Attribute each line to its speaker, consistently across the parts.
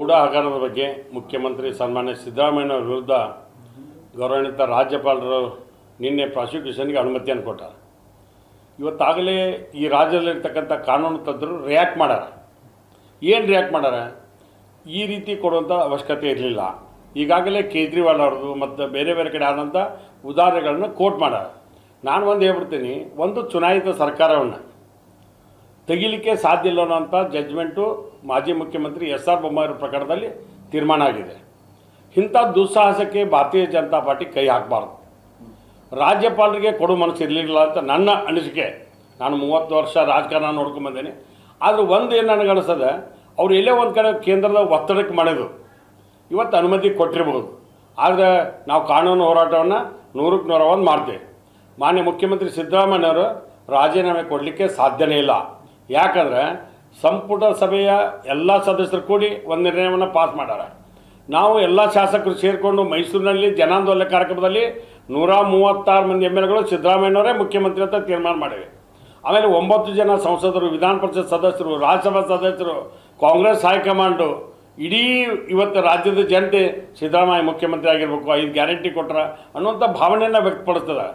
Speaker 1: ಕೂಡ ಹಗರಣದ ಬಗ್ಗೆ ಮುಖ್ಯಮಂತ್ರಿ ಸನ್ಮಾನ್ಯ ಸಿದ್ದರಾಮಯ್ಯನವರ ವಿರುದ್ಧ ಗೌರವಾನ್ವಿತ ರಾಜ್ಯಪಾಲರು ನಿನ್ನೆ ಪ್ರಾಸಿಕ್ಯೂಷನ್ಗೆ ಅನುಮತಿಯನ್ನು ಕೊಟ್ಟಾರ. ಇವತ್ತಾಗಲೇ ಈ ರಾಜ್ಯದಲ್ಲಿರ್ತಕ್ಕಂಥ ಕಾನೂನು ತಜ್ಞರು ರಿಯಾಕ್ಟ್ ಮಾಡ್ಯಾರ ಏನು ರಿಯಾಕ್ಟ್ ಮಾಡ್ಯಾರ ಈ ರೀತಿ ಕೊಡುವಂಥ ಅವಶ್ಯಕತೆ ಇರಲಿಲ್ಲ. ಈಗಾಗಲೇ ಕೇಜ್ರಿವಾಲ್ ಅವ್ರದ್ದು ಮತ್ತು ಬೇರೆ ಬೇರೆ ಕಡೆ ಆದಂಥ ಉದಾಹರಣೆಗಳನ್ನು ಕೋಟ್ ಮಾಡ್ಯಾರ ನಾನು ಒಂದು ಹೇಳ್ಬಿಡ್ತೀನಿ, ಒಂದು ಚುನಾಯಿತ ಸರ್ಕಾರವನ್ನು ತೆಗಿಲಿಕ್ಕೆ ಸಾಧ್ಯ ಇಲ್ಲ ಅನ್ನೋಂಥ ಜಡ್ಜ್ಮೆಂಟು ಮಾಜಿ ಮುಖ್ಯಮಂತ್ರಿ ಎಸ್ ಆರ್ ಬೊಮ್ಮಾಯಿರ ಪ್ರಕರಣದಲ್ಲಿ ತೀರ್ಮಾನ ಆಗಿದೆ. ಇಂಥ ದುಸ್ಸಾಹಸಕ್ಕೆ ಭಾರತೀಯ ಜನತಾ ಪಾರ್ಟಿ ಕೈ ಹಾಕಬಾರ್ದು. ರಾಜ್ಯಪಾಲರಿಗೆ ಕೊಡು ಮನಸ್ಸು ಇರಲಿಲ್ಲ ಅಂತ ನನ್ನ ಅನಿಸಿಕೆ. ನಾನು ಮೂವತ್ತು ವರ್ಷ ರಾಜಕಾರಣ ನೋಡ್ಕೊಂಬಂದೇನೆ ಆದರೆ ಒಂದು ಏನು ನನಗೆ ಅನಿಸ್ತದೆ ಅವ್ರು ಎಲ್ಲೇ ಒಂದು ಕಡೆ ಕೇಂದ್ರದ ಒತ್ತಡಕ್ಕೆ ಮಾಡಿದ್ರು ಇವತ್ತು ಅನುಮತಿ ಕೊಟ್ಟಿರ್ಬೋದು. ಆದರೆ ನಾವು ಕಾನೂನು ಹೋರಾಟವನ್ನು ನೂರಕ್ಕೆ ನೂರ ಒಂದು ಮಾಡ್ತೇವೆ. ಮಾನ್ಯ ಮುಖ್ಯಮಂತ್ರಿ ಸಿದ್ದರಾಮಯ್ಯವರು ರಾಜೀನಾಮೆ ಕೊಡಲಿಕ್ಕೆ ಸಾಧ್ಯನೇ ಇಲ್ಲ. ಯಾಕಂದರೆ ಸಂಪುಟ ಸಭೆಯ ಎಲ್ಲ ಸದಸ್ಯರು ಕೂಡಿ ಒಂದು ನಿರ್ಣಯವನ್ನು ಪಾಸ್ ಮಾಡ್ಯಾರ. ನಾವು ಎಲ್ಲ ಶಾಸಕರು ಸೇರಿಕೊಂಡು ಮೈಸೂರಿನಲ್ಲಿ ಜನಾಂದೋಲನ ಕಾರ್ಯಕ್ರಮದಲ್ಲಿ ನೂರ ಮೂವತ್ತಾರು ಮಂದಿ ಎಂ ಎಲ್ಗಳು ಸಿದ್ದರಾಮಯ್ಯನವರೇ ಮುಖ್ಯಮಂತ್ರಿ ಅಂತ ತೀರ್ಮಾನ ಮಾಡಿವೆ. ಆಮೇಲೆ ಒಂಬತ್ತು ಜನ ಸಂಸದರು, ವಿಧಾನ ಪರಿಷತ್ ಸದಸ್ಯರು, ರಾಜ್ಯಸಭಾ ಸದಸ್ಯರು, ಕಾಂಗ್ರೆಸ್ ಹೈಕಮಾಂಡು, ಇಡೀ ಇವತ್ತು ರಾಜ್ಯದ ಜನತೆ ಸಿದ್ದರಾಮಯ್ಯ ಮುಖ್ಯಮಂತ್ರಿ ಆಗಿರಬೇಕು, ಐದು ಗ್ಯಾರಂಟಿ ಕೊಟ್ರ ಅನ್ನುವಂಥ ಭಾವನೆಯನ್ನು ವ್ಯಕ್ತಪಡಿಸ್ತದೆ.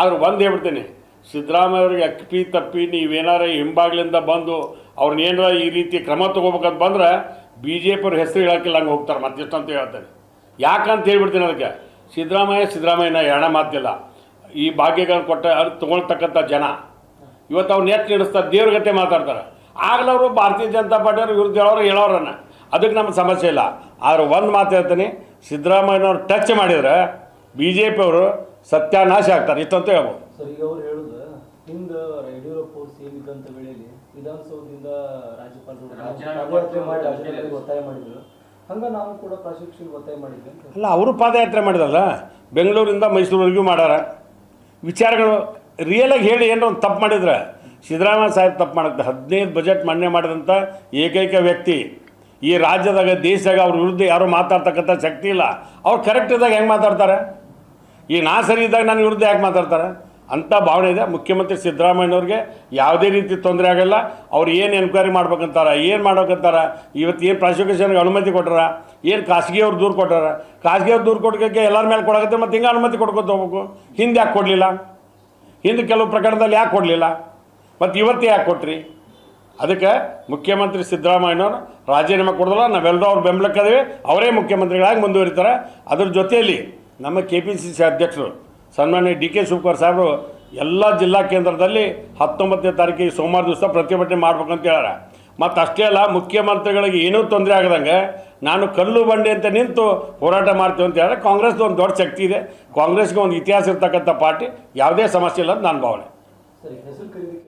Speaker 1: ಆದ್ರೆ ಒಂದು ಹೇಳ್ಬಿಡ್ತೀನಿ ಸಿದ್ದರಾಮಯ್ಯ ಅವರಿಗೆ ಅಕ್ಕಿ ತಪ್ಪಿ ನೀವೇನಾರ ಹಿಂಬಾಗ್ಲಿಂದ ಬಂದು ಅವ್ರನ್ನ ಏನಾರ ಈ ರೀತಿ ಕ್ರಮ ತೊಗೋಬೇಕಂತ ಬಂದ್ರೆ ಬಿ ಜೆ ಪಿ ಅವ್ರ ಹೆಸರು ಹೇಳೋಕ್ಕಿಲ್ಲ, ಹಂಗೆ ಹೋಗ್ತಾರೆ. ಮತ್ತೆಷ್ಟು ಅಂತ ಹೇಳ್ತಾರೆ ಯಾಕಂತ ಹೇಳ್ಬಿಡ್ತೀನಿ ಅದಕ್ಕೆ. ಸಿದ್ದರಾಮಯ್ಯ, ಸಿದ್ದರಾಮಯ್ಯನ ಎರಡ ಮಾತಿಲ್ಲ. ಈ ಭಾಗ್ಯಗಳನ್ನು ಕೊಟ್ಟ ಅದು ತೊಗೊಳ್ತಕ್ಕಂಥ ಜನ. ಇವತ್ತು ಅವ್ರು ನೆಟ್ ನಡೆಸ್ತಾರೆ ದೇವ್ರ ಗತೆ ಮಾತಾಡ್ತಾರೆ. ಆಗಲವರು ಭಾರತೀಯ ಜನತಾ ಪಾರ್ಟಿಯವ್ರ ವಿರುದ್ಧ ಹೇಳೋರು, ಹೇಳೋರನ್ನ. ಅದಕ್ಕೆ ನಮ್ಗೆ ಸಮಸ್ಯೆ ಇಲ್ಲ. ಆದರೆ ಒಂದು ಮಾತು ಹೇಳ್ತೀನಿ, ಸಿದ್ದರಾಮಯ್ಯನವ್ರು ಟಚ್ ಮಾಡಿದ್ರೆ ಬಿ ಜೆ ಪಿ ಅವರು ಸತ್ಯಾನಾಶ ಆಗ್ತಾರೆ ಇಷ್ಟಂತ ಹೇಳ್ಬೋದು.
Speaker 2: ಸರ್ ಈಗ ಅವ್ರು ಹೇಳುದು ಹಿಂದ ಯಡಿಯೂರಪ್ಪ ಅವ್ರು ವೇಳೆಯಲ್ಲಿ ವಿಧಾನಸೌಧದಿಂದ ರಾಜ್ಯಪಾಲರು ಪಾದಯಾತ್ರೆ ಮಾಡಿ ರಾಜ್ಯಪಾಲರಿಗೆ ಒತ್ತಾಯ ಮಾಡಿದ್ರು. ಹಂಗ ನಾವು ಕೂಡ ಪ್ರಾಶಿಕ್ಷಿಗೆ ಒತ್ತಾಯ ಮಾಡಿದ್ವಿ
Speaker 1: ಅಲ್ಲ ಅವರು ಪಾದಯಾತ್ರೆ ಮಾಡಿದಲ್ಲ ಬೆಂಗಳೂರಿಂದ ಮೈಸೂರುವರೆಗೂ ಮಾಡ್ಯಾರ ವಿಚಾರಗಳು ರಿಯಲಾಗಿ ಹೇಳಿ ಏನೋ ಒಂದು ತಪ್ಪು ಮಾಡಿದ್ರೆ. ಸಿದ್ದರಾಮಯ್ಯ ಸಾಹೇಬ್ ತಪ್ಪು ಮಾಡುತ್ತೆ ಹದಿನೈದು ಬಜೆಟ್ ಮಾನ್ಯ ಮಾಡಿದಂಥ ಏಕೈಕ ವ್ಯಕ್ತಿ. ಈ ರಾಜ್ಯದಾಗ ದೇಶದಾಗ ಅವ್ರ ವಿರುದ್ಧ ಯಾರೂ ಮಾತಾಡ್ತಕ್ಕಂಥ ಶಕ್ತಿ ಇಲ್ಲ. ಅವ್ರು ಕರೆಕ್ಟ್ ಇದ್ದಾಗ ಹೆಂಗೆ ಮಾತಾಡ್ತಾರೆ? ಈಗ ನಾ ಸರಿ ಇದ್ದಾಗ ನನ್ನ ವಿರುದ್ಧ ಯಾಕೆ ಮಾತಾಡ್ತಾರೆ? ಅಂಥ ಭಾವನೆ ಇದೆ. ಮುಖ್ಯಮಂತ್ರಿ ಸಿದ್ದರಾಮಯ್ಯನವ್ರಿಗೆ ಯಾವುದೇ ರೀತಿ ತೊಂದರೆ ಆಗಲ್ಲ. ಅವ್ರು ಏನು ಎನ್ಕ್ವೈರಿ ಮಾಡ್ಬೇಕಂತಾರೆ, ಏನು ಮಾಡ್ಬೇಕಂತಾರೆ, ಇವತ್ತು ಏನು ಪ್ರಾಸಿಕ್ಯೂಷನ್ಗೆ ಅನುಮತಿ ಕೊಟ್ಟಾರ, ಏನು ಖಾಸಗಿಯವ್ರು ದೂರು ಕೊಟ್ಟಾರ? ಖಾಸಗಿಯವ್ರು ದೂರು ಕೊಡೋಕ್ಕೆ ಎಲ್ಲರ ಮೇಲೆ ಕೊಡಕತ್ತೆ ಮತ್ತು ಹಿಂಗೆ ಅನುಮತಿ ಕೊಡ್ಕೊತ ಹೋಗ್ಬೇಕು. ಹಿಂದೆ ಯಾಕೆ ಕೊಡಲಿಲ್ಲ? ಹಿಂದೆ ಕೆಲವು ಪ್ರಕರಣದಲ್ಲಿ ಯಾಕೆ ಕೊಡಲಿಲ್ಲ? ಮತ್ತು ಇವತ್ತು ಯಾಕೆ ಕೊಟ್ರಿ? ಅದಕ್ಕೆ ಮುಖ್ಯಮಂತ್ರಿ ಸಿದ್ದರಾಮಯ್ಯನವರು, ರಾಜೀನಾಮೆ ಕೊಡೋದಲ್ಲ ನಾವೆಲ್ಲರೂ ಅವ್ರ ಬೆಂಬಲಕ್ಕದೇವೆ ಅವರೇ ಮುಖ್ಯಮಂತ್ರಿಗಳಾಗಿ ಮುಂದುವರಿತಾರೆ. ಅದ್ರ ಜೊತೆಯಲ್ಲಿ ನಮ್ಮ ಕೆ ಪಿ ಸಿ ಸಿ ಅಧ್ಯಕ್ಷರು ಸನ್ಮಾನ್ಯ ಡಿ ಕೆ ಶಿವಕುಮಾರ್ ಸಾಹೇಬರು ಎಲ್ಲ ಜಿಲ್ಲಾ ಕೇಂದ್ರದಲ್ಲಿ ಹತ್ತೊಂಬತ್ತನೇ ತಾರೀಕಿಗೆ ಸೋಮವಾರ ದಿವಸ ಪ್ರತಿಭಟನೆ ಮಾಡ್ಬೇಕಂತ ಹೇಳ್ಯಾರ. ಮತ್ತು ಅಷ್ಟೇ ಅಲ್ಲ, ಮುಖ್ಯಮಂತ್ರಿಗಳಿಗೆ ಏನೂ ತೊಂದರೆ ಆಗದಂಗೆ ನಾನು ಕಲ್ಲು ಬಂಡೆ ಅಂತ ನಿಂತು ಹೋರಾಟ ಮಾಡ್ತೀವಿ ಅಂತ ಹೇಳಿದ್ರೆ ಕಾಂಗ್ರೆಸ್ದು ಒಂದು ದೊಡ್ಡ ಶಕ್ತಿ ಇದೆ. ಕಾಂಗ್ರೆಸ್ಗೆ ಒಂದು ಇತಿಹಾಸ ಇರ್ತಕ್ಕಂಥ ಪಾರ್ಟಿ ಯಾವುದೇ ಸಮಸ್ಯೆ ಇಲ್ಲ ಅಂತ ನನ್ನ ಭಾವನೆ.